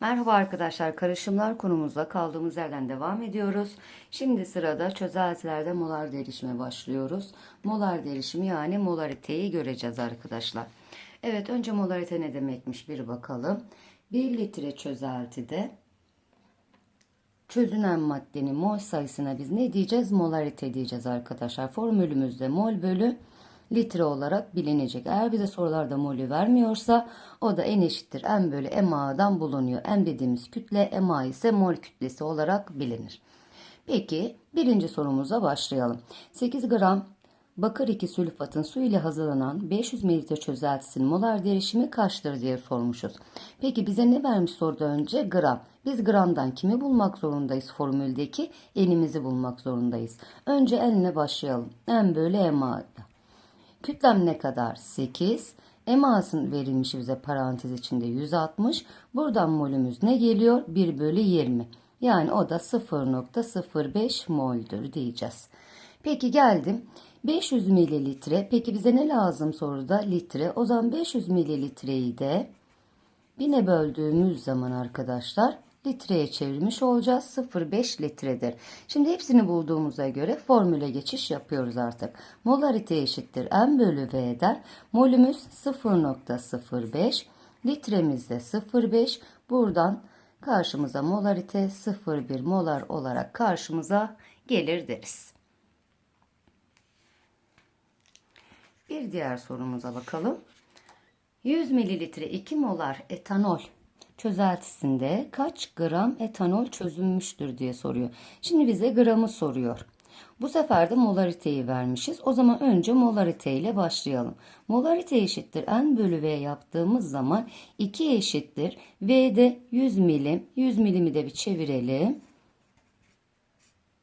Merhaba arkadaşlar, karışımlar konumuzda kaldığımız yerden devam ediyoruz. Şimdi sırada çözeltilerde molar derişime başlıyoruz. Molar derişimi yani molariteyi göreceğiz arkadaşlar. Evet, önce molarite ne demekmiş bir bakalım. 1 litre çözeltide çözünen maddenin mol sayısına biz ne diyeceğiz? Molarite diyeceğiz arkadaşlar. Formülümüzde mol bölü litre olarak bilinecek. Eğer bize sorularda molü vermiyorsa o da n eşittir m bölü MA'dan bulunuyor. M dediğimiz kütle MA ise mol kütlesi olarak bilinir. Peki birinci sorumuza başlayalım. 8 gram bakır 2 sülfatın su ile hazırlanan 500 ml çözeltisinin molar derişimi kaçtır diye sormuşuz. Peki bize ne vermiş soruda önce? Gram. Biz gramdan kimi bulmak zorundayız formüldeki? N'imizi bulmak zorundayız. Önce N'le başlayalım. N bölü MA. Kütlem ne kadar? 8. Emasın verilmiş bize parantez içinde 160. Buradan molümüz ne geliyor? 1 bölü 20. Yani o da 0.05 mol'dür diyeceğiz. Peki geldim. 500 mililitre. Peki bize ne lazım soruda? Litre. O zaman 500 mililitreyi de bine böldüğümüz zaman arkadaşlar litreye çevirmiş olacağız. 0,5 litredir. Şimdi hepsini bulduğumuza göre formüle geçiş yapıyoruz artık. Molarite eşittir m bölü v'den. Molümüz 0,05. Litremiz de 0,5. Buradan karşımıza molarite 0,1 molar olarak karşımıza gelir deriz. Bir diğer sorumuza bakalım. 100 mililitre 2 molar etanol çözeltisinde kaç gram etanol çözülmüştür diye soruyor. Şimdi bize gramı soruyor. Bu sefer de molariteyi vermişiz. O zaman önce molarite ile başlayalım. Molarite eşittir n bölü v yaptığımız zaman 2 eşittir. V'de 100 milim. 100 milimi de bir çevirelim.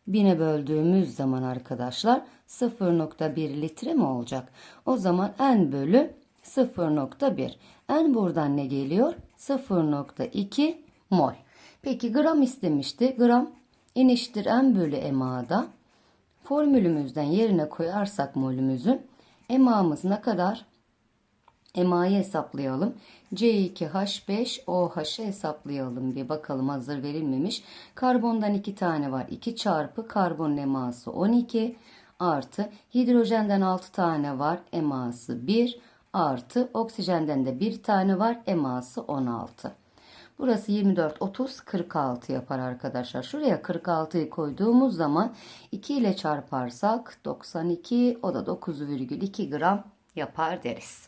Bine böldüğümüz zaman arkadaşlar 0.1 litre mi olacak? O zaman n bölü 0.1. N buradan ne geliyor? 0.2 mol. Peki gram istemişti. Gram n eşittir n bölü MA'da. Formülümüzden yerine koyarsak molümüzün MA'mız ne kadar? MA'yı hesaplayalım. C2H5OH'ı hesaplayalım bir bakalım hazır verilmemiş. Karbondan 2 tane var. 2 çarpı karbon eması 12 artı hidrojenden 6 tane var. Eması 1 artı oksijenden de bir tane var. Eması 16. Burası 24, 30, 46 yapar arkadaşlar. Şuraya 46'yı koyduğumuz zaman 2 ile çarparsak 92 o da 9,2 gram yapar deriz.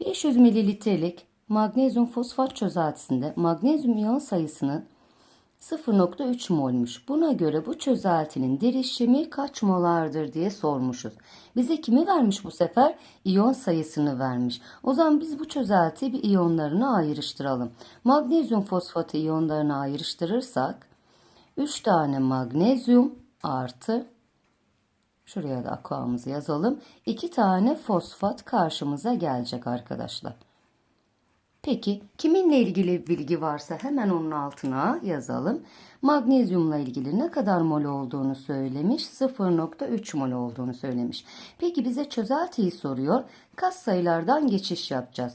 500 mililitrelik magnezyum fosfat çözeltisinde magnezyum iyon sayısının 0.3 molmuş. Buna göre bu çözeltinin derişimi kaç molardır diye sormuşuz. Bize kimi vermiş bu sefer? İyon sayısını vermiş. O zaman biz bu çözeltiyi bir iyonlarına ayrıştıralım. Magnezyum fosfatı iyonlarına ayrıştırırsak 3 tane magnezyum artı şuraya da aquamızı yazalım. 2 tane fosfat karşımıza gelecek arkadaşlar. Peki kiminle ilgili bilgi varsa hemen onun altına yazalım. Magnezyumla ilgili ne kadar mol olduğunu söylemiş. 0.3 mol olduğunu söylemiş. Peki bize çözeltiyi soruyor. Kas sayılardan geçiş yapacağız.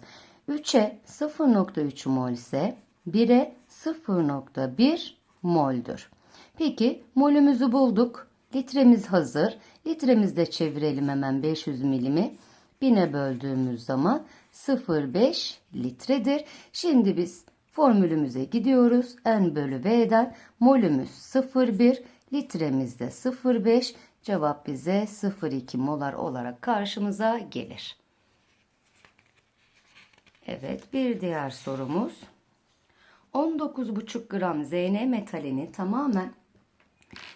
3'e 0.3 mol ise 1'e 0.1 moldur. Peki molümüzü bulduk. Litremiz hazır. Litremizde çevirelim hemen 500 milimi. 1000'e böldüğümüz zaman 0,5 litredir. Şimdi biz formülümüze gidiyoruz. N bölü V'den molümüz 0,1 litremiz de 0,5 cevap bize 0,2 molar olarak karşımıza gelir. Evet bir diğer sorumuz. 19,5 gram ZN metalinin tamamen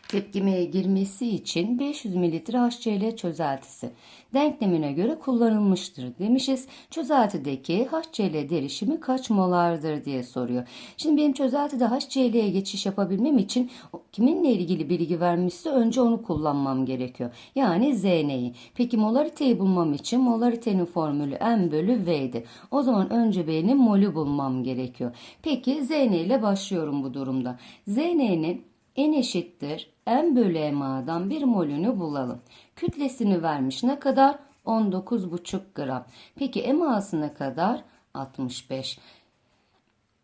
tepkimeye girmesi için 500 mililitre HCl çözeltisi denklemine göre kullanılmıştır demişiz. Çözeltideki HCl derişimi kaç molardır diye soruyor. Şimdi benim çözeltide HCl'ye geçiş yapabilmem için kiminle ilgili bilgi vermişse önce onu kullanmam gerekiyor. Yani ZN'yi. Peki molariteyi bulmam için molaritenin formülü M bölü V'di. O zaman önce benim molü bulmam gerekiyor. Peki ZN ile başlıyorum bu durumda. ZN'nin n eşittir m bölü MA'dan bir molünü bulalım. Kütlesini vermiş ne kadar? 19,5 gram. Peki MA'sı ne kadar? 65.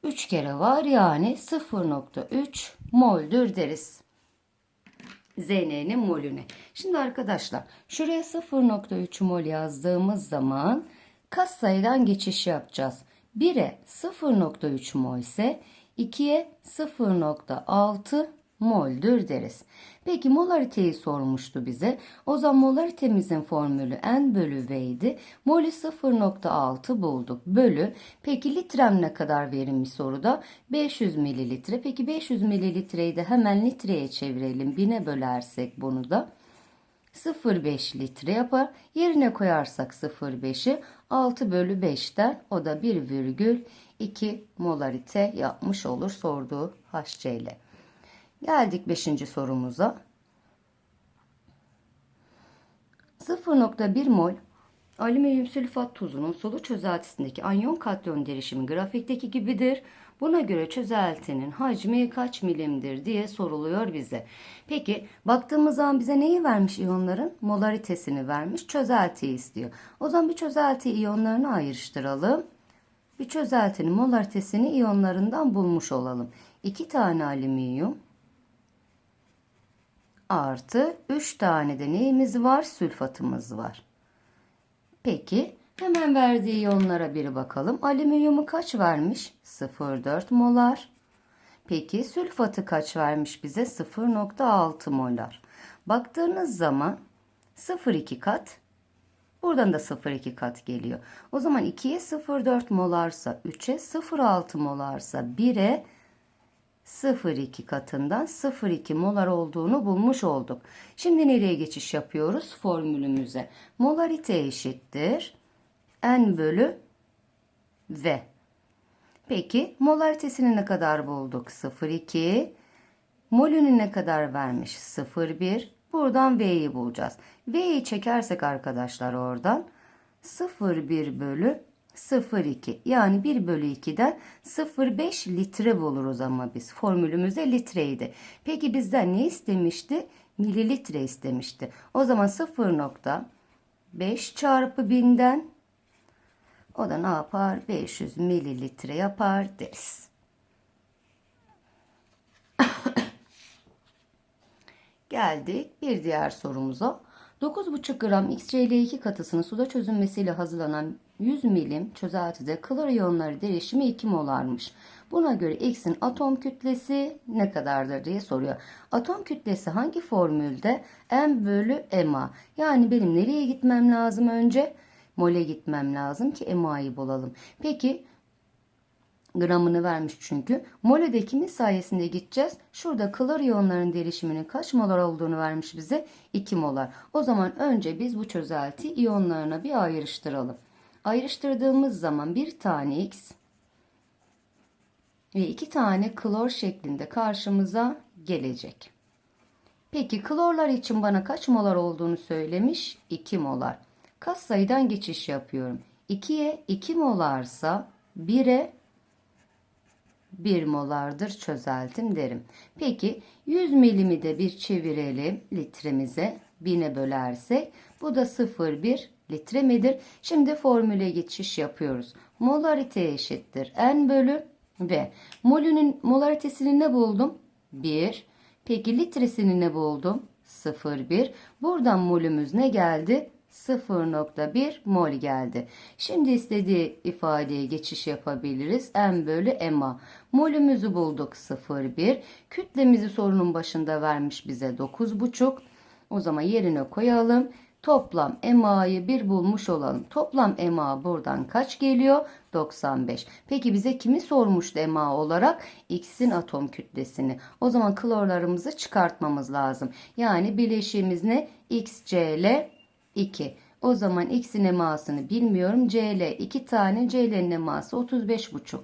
3 kere var yani 0.3 moldür deriz. ZN'nin molüne. Şimdi arkadaşlar şuraya 0.3 mol yazdığımız zaman katsayıdan geçiş yapacağız. 1'e 0.3 mol ise 2'ye 0.6 moldür deriz. Peki molariteyi sormuştu bize. O zaman molaritemizin formülü N bölü V idi. Molü 0.6 bulduk. Bölü. Peki litrem ne kadar verilmiş soruda? 500 mililitre. Peki 500 mililitreyi de hemen litreye çevirelim. Bine bölersek bunu da. 0,5 litre yapar. Yerine koyarsak 0,5'i 6 bölü 5'ten o da 1,2 molarite yapmış olur sorduğu HCl. Geldik 5. sorumuza. 0.1 mol alüminyum sülfat tuzunun solu çözeltisindeki anyon katyon derişimi grafikteki gibidir. Buna göre çözeltinin hacmi kaç milimdir diye soruluyor bize. Peki baktığımız zaman bize neyi vermiş iyonların? Molaritesini vermiş. Çözeltiyi istiyor. O zaman bir çözelti iyonlarını ayrıştıralım. Bir çözeltinin molaritesini iyonlarından bulmuş olalım. 2 tane alüminyum artı 3 tane de neyimiz var? Sülfatımız var. Peki hemen verdiği iyonlara bir bakalım. Alüminyumu kaç vermiş? 0,4 molar. Peki sülfatı kaç vermiş bize? 0,6 molar. Baktığınız zaman 0,2 kat. Buradan da 0,2 kat geliyor. O zaman 2'ye 0,4 molarsa 3'e 0,6 molarsa 1'e 0,2 katından 0,2 molar olduğunu bulmuş olduk. Şimdi nereye geçiş yapıyoruz? Formülümüze. Molarite eşittir. N bölü V. Peki molaritesini ne kadar bulduk? 0,2. Molünü ne kadar vermiş? 0,1. Buradan V'yi bulacağız. V'yi çekersek arkadaşlar oradan 0,1 bölü 0,2 yani 1 bölü 2'den 0,5 litre buluruz ama biz. Formülümüzde litreydi. Peki bizden ne istemişti? Mililitre istemişti. O zaman 0,5 çarpı 1000'den o da ne yapar? 500 mililitre yapar deriz. Geldik bir diğer sorumuza. 9,5 gram XCl2 katısının suda çözünmesiyle hazırlanan 100 milim çözeltide klor iyonları derişimi 2 molarmış. Buna göre X'in atom kütlesi ne kadardır diye soruyor. Atom kütlesi hangi formülde? M bölü MA. Yani benim nereye gitmem lazım önce? Mole gitmem lazım ki MA'yı bulalım. Peki gramını vermiş çünkü. Molede kimin sayesinde gideceğiz? Şurada klor iyonların derişiminin kaç molar olduğunu vermiş bize. 2 molar. O zaman önce biz bu çözelti iyonlarına bir ayrıştıralım. Ayrıştırdığımız zaman bir tane X ve iki tane klor şeklinde karşımıza gelecek. Peki klorlar için bana kaç molar olduğunu söylemiş? 2 molar. Kas sayıdan geçiş yapıyorum. 2'ye 2 molarsa 1'e 1 molardır çözeltim derim. Peki 100 milimi de bir çevirelim litremize. 1000'e bölersek bu da 0,1 litre midir? Şimdi formüle geçiş yapıyoruz. Molarite eşittir. N bölü V. Molünün molaritesini ne buldum? 1. Peki litresini ne buldum? 0,1. Buradan molümüz ne geldi? 0.1 mol geldi. Şimdi istediği ifadeye geçiş yapabiliriz. M bölü MA. Molümüzü bulduk 0.1. Kütlemizi sorunun başında vermiş bize 9.5. O zaman yerine koyalım. Toplam MA'yı bir bulmuş olalım. Toplam MA buradan kaç geliyor? 95. Peki bize kimi sormuştu MA olarak? X'in atom kütlesini. O zaman klorlarımızı çıkartmamız lazım. Yani bileşiğimiz ne? XCl 2. O zaman x'in emasını bilmiyorum. cl 2 tane cl'nin eması 35,5.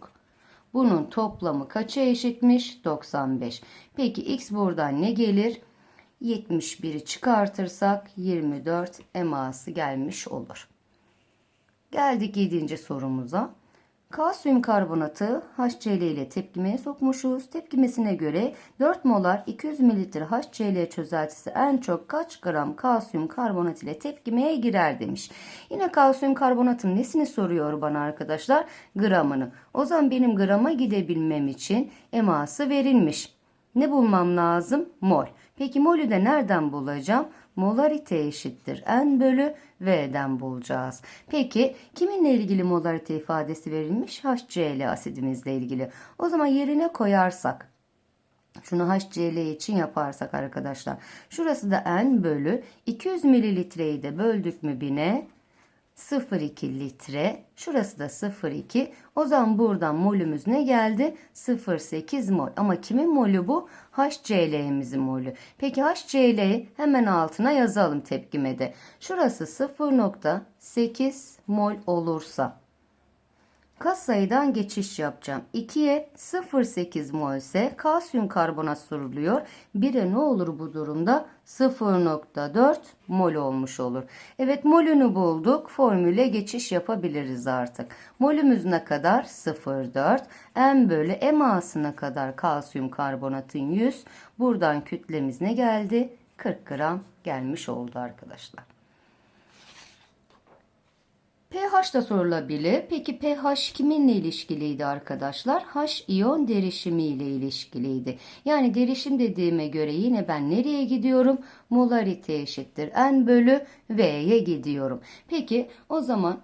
Bunun toplamı kaça eşitmiş? 95. Peki x buradan ne gelir? 71'i çıkartırsak 24 eması gelmiş olur. Geldik 7. sorumuza. Kalsiyum karbonatı HCl ile tepkimeye sokmuşuz. Tepkimesine göre 4 molar 200 ml HCl çözeltisi en çok kaç gram kalsiyum karbonat ile tepkimeye girer demiş. Yine kalsiyum karbonatın nesini soruyor bana arkadaşlar? Gramını. O zaman benim grama gidebilmem için eması verilmiş. Ne bulmam lazım? Mol. Peki molü de nereden bulacağım? Molarite eşittir n bölü v'den bulacağız. Peki kiminle ilgili molarite ifadesi verilmiş? HCl asidimizle ilgili. O zaman yerine koyarsak şunu HCl için yaparsak arkadaşlar. Şurası da n bölü 200 mililitreyi de böldük mü 1000'e 0,2 litre. Şurası da 0,2. O zaman buradan molümüz ne geldi? 0,8 mol. Ama kimin molü bu? HCl'imizin molü. Peki HCl'yi hemen altına yazalım tepkimede. Şurası 0,8 mol olursa Kas sayıdan geçiş yapacağım. 2'ye 0,8 mol ise kalsiyum karbonat soruluyor. 1'e ne olur bu durumda? 0,4 mol olmuş olur. Evet molünü bulduk. Formüle geçiş yapabiliriz artık. Molümüz ne kadar? 0,4. M bölü emasına kadar kalsiyum karbonatın 100. Buradan kütlemiz ne geldi? 40 gram gelmiş oldu arkadaşlar. pH da sorulabilir. Peki pH kiminle ilişkiliydi arkadaşlar? H iyon derişimi ile ilişkiliydi. Yani derişim dediğime göre yine ben nereye gidiyorum? Molarite eşittir n bölü V'ye gidiyorum. Peki o zaman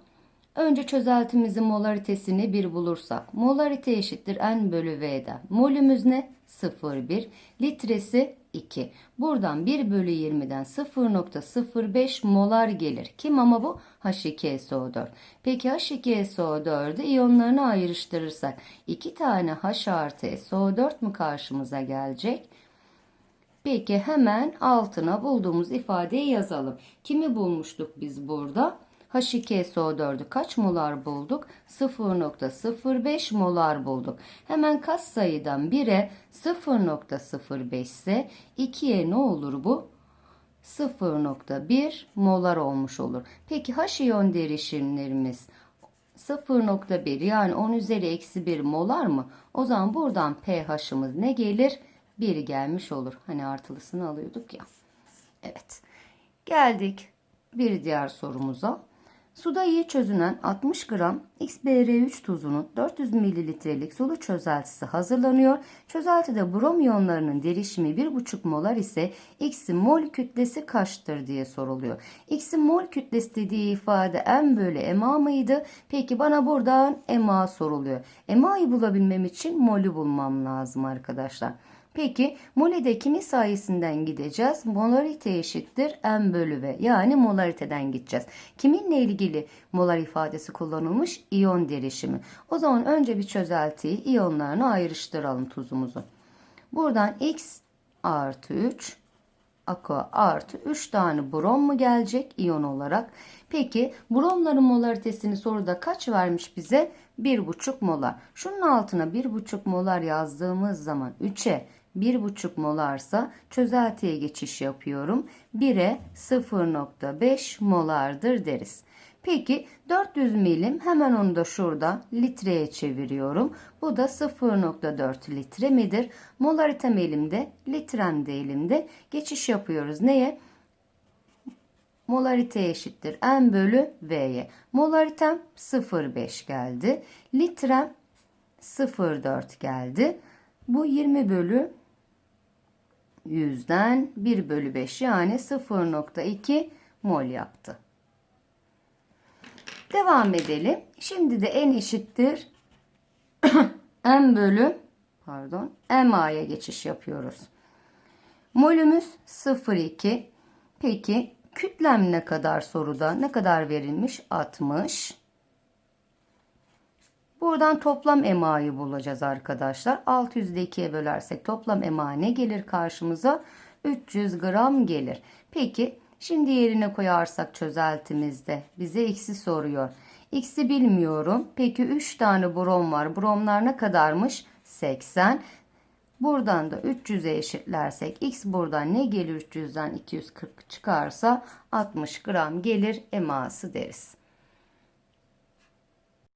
önce çözeltimizin molaritesini bir bulursak. Molarite eşittir n bölü V'den. Molümüz ne? 0,1. Litresi 2. Buradan 1 bölü 20'den 0.05 molar gelir. Kim ama bu? H2SO4. Peki H2SO4'ü iyonlarına ayrıştırırsak 2 tane H artı SO4 mu karşımıza gelecek? Peki hemen altına bulduğumuz ifadeyi yazalım. Kimi bulmuştuk biz burada? H2SO4'ü kaç molar bulduk? 0.05 molar bulduk. Hemen kas sayıdan 1'e 0.05 ise 2'ye ne olur bu? 0.1 molar olmuş olur. Peki H iyon derişimlerimiz 0.1 yani 10 üzeri eksi 1 molar mı? O zaman buradan pH'ımız ne gelir? 1 gelmiş olur. Hani artılısını alıyorduk ya. Evet. Geldik bir diğer sorumuza. Suda iyi çözünen 60 gram XBR3 tuzunun 400 mililitrelik sulu çözeltisi hazırlanıyor. Çözeltide brom iyonlarının derişimi 1,5 molar ise X'in mol kütlesi kaçtır diye soruluyor. X'in mol kütlesi dediği ifade M bölü MA mıydı? Peki bana buradan MA soruluyor. MA'yı bulabilmem için molü bulmam lazım arkadaşlar. Peki molede kimi sayesinden gideceğiz? Molarite eşittir m bölü v. Yani molariteden gideceğiz. Kiminle ilgili molar ifadesi kullanılmış? İyon derişimi. O zaman önce bir çözeltiyi iyonlarına ayrıştıralım tuzumuzu. Buradan x artı 3 aqua artı 3 tane brom mu gelecek iyon olarak? Peki bromların molaritesini soruda kaç vermiş bize? 1,5 molar. Şunun altına 1,5 molar yazdığımız zaman 3'e 1,5 molarsa çözeltiye geçiş yapıyorum. 1'e 0,5 molardır deriz. Peki 400 milim hemen onu da şurada litreye çeviriyorum. Bu da 0.4 litre midir? Molaritem elimde, litrem de elimde. Geçiş yapıyoruz. Neye? Molarite eşittir n bölü v'ye. Molaritem 0.5 geldi. Litrem 0.4 geldi. Bu 20 bölü 100'den 1 bölü 5 yani 0.2 mol yaptı. Devam edelim. Şimdi de n eşittir m bölü pardon MA'ya geçiş yapıyoruz. Molümüz 0,2. Peki kütlem ne kadar soruda? Ne kadar verilmiş? 60. Buradan toplam emayı bulacağız arkadaşlar. 600'de 2'ye bölersek toplam ema ne gelir karşımıza? 300 gram gelir. Peki şimdi yerine koyarsak çözeltimizde bize x'i soruyor. X'i bilmiyorum. Peki 3 tane brom var. Bromlar ne kadarmış? 80. Buradan da 300'e eşitlersek x buradan ne gelir 300'den 240 çıkarsa 60 gram gelir eması deriz.